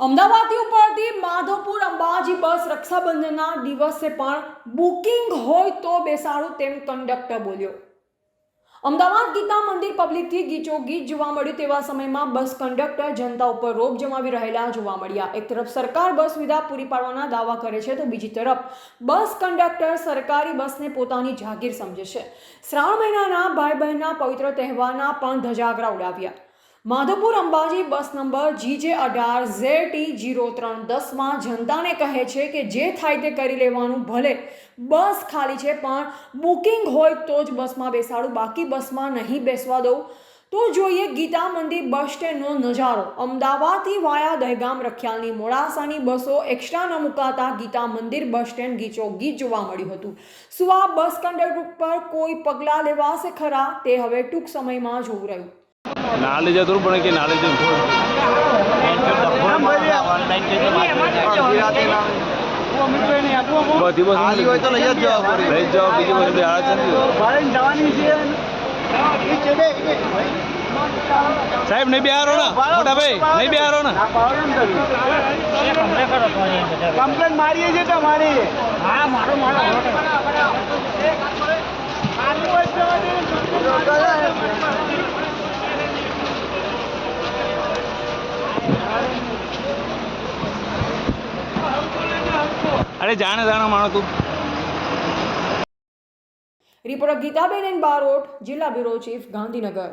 અમદાવાદથી ઉપરથી માધવપુર અંબાજી બસ રક્ષાબંધનના દિવસે પણ બુકિંગ હોય તો બેસાડું તેમ કંડક્ટર બોલ્યો. અમદાવાદ ગીતા મંદિર પબ્લિકથી ગીચો ગીત જોવા મળ્યું તેવા સમયમાં બસ કંડક્ટર જનતા ઉપર રોપ જમાવી રહેલા જોવા મળ્યા. એક તરફ સરકાર બસ સુવિધા પૂરી પાડવાના દાવા કરે છે તો બીજી તરફ બસ કંડક્ટર સરકારી બસને પોતાની જાગીર સમજે છે. શ્રાવણ મહિનાના ભાઈ બહેનના પવિત્ર તહેવારના પણ ધજાગરા ઉડાવ્યા. Madhavpur Ambaji bus number GJ અઢાર ઝેડ ટી જીરો ત્રણ દસમાં જનતાને કહે છે કે જે થાય તે કરી લેવાનું ભલે. બસ ખાલી છે પણ બુકિંગ હોય તો જ બસમાં બેસાડું. બાકી બસમાં નહીં બેસવા દઉં. તો જોઈએ ગીતા મંદિર બસ સ્ટેન્ડનો નજારો. અમદાવાદથી વાયા દહેગામ રખિયાલની મોડાસાની બસો એક્સ્ટ્રા ન મુકાતા ગીતા મંદિર બસ સ્ટેન્ડ ગીચો ગીચ જોવા મળ્યું હતું. શું આ બસ કંડક્ટર પર કોઈ પગલાં લેવાશે ખરા? તે હવે ટૂંક સમયમાં જોવું રહ્યું. પણ કે નાલે જતું બધી બસ ખાલી હોય તો લઈ જ જવા પડે. લઈ જાઓ બીજી બસ બે છે સાહેબ નહીં બિહારો ને. મોટા ભાઈ નહીં બિહારો ને. કમ્પ્લેન મારીએ છીએ તમારી. હા મારો મારો. અરે જાણે જાણે માણો તું. રિપોર્ટર ગીતાબેન એન બારોટ જિલ્લા બ્યુરો ચીફ ગાંધીનગર.